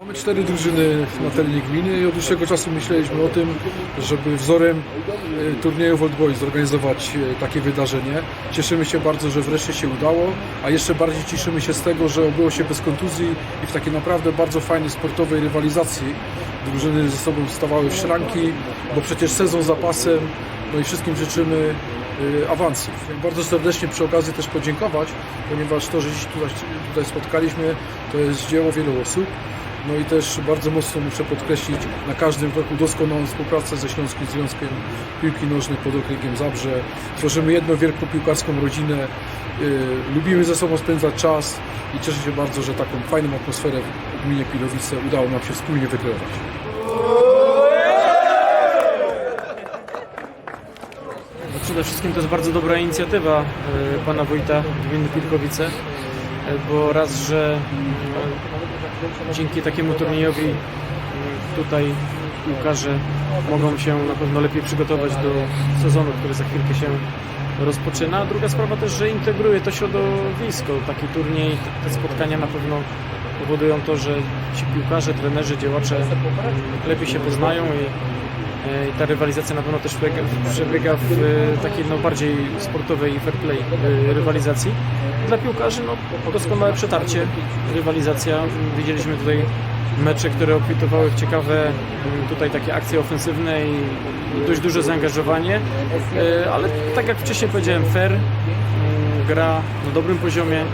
Mamy cztery drużyny na terenie gminy i od dłuższego czasu myśleliśmy o tym, żeby wzorem e, turniejów Old Boys zorganizować e, takie wydarzenie. Cieszymy się bardzo, że wreszcie się udało, a jeszcze bardziej cieszymy się z tego, że odbyło się bez kontuzji i w takiej naprawdę bardzo fajnej sportowej rywalizacji. Drużyny ze sobą stawały w szranki, bo przecież sezon za pasem, no i wszystkim życzymy e, awansów. Bardzo serdecznie przy okazji też podziękować, ponieważ to, że dziś tutaj, tutaj spotkaliśmy, to jest dzieło wielu osób. No i też bardzo mocno muszę podkreślić na każdym kroku doskonałą współpracę ze Śląskim Związkiem Piłki Nożnej pod okręgiem Zabrze. Tworzymy jedną wielką piłkarską rodzinę. Yy, lubimy ze sobą spędzać czas i cieszę się bardzo, że taką fajną atmosferę w gminie Pilowice udało nam się wspólnie wykreować. No Przede wszystkim to jest bardzo dobra inicjatywa e, pana wójta gminy Pilkowice, bo raz, że e, dzięki takiemu turniejowi e, tutaj piłkarze mogą się na pewno lepiej przygotować do sezonu, który za chwilkę się rozpoczyna. Druga sprawa też, że integruje to środowisko. Taki turniej, te- spotkania na pewno powodują to, że ci piłkarze, trenerzy, działacze lepiej się poznają i I ta rywalizacja na pewno też przebiega, w e, takiej no, bardziej sportowej fair play e, rywalizacji. Dla piłkarzy no, doskonałe przetarcie, rywalizacja. Widzieliśmy tutaj mecze, które obfitowały w ciekawe m, tutaj takie akcje ofensywne i i dość duże zaangażowanie, E, ale tak jak wcześniej powiedziałem, fair, m, gra na dobrym poziomie.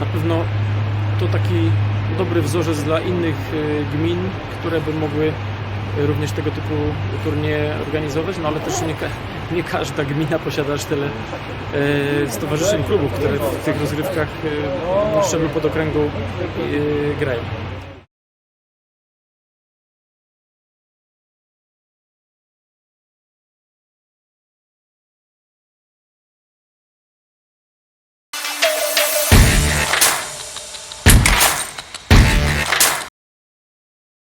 Na pewno to taki dobry wzorzec dla innych e, gmin, które by mogły również tego typu turnieje organizować, no ale też nie, nie każda gmina posiada aż tyle e, stowarzyszeń klubów, które w tych rozgrywkach e, szczeblu podokręgu e, grają.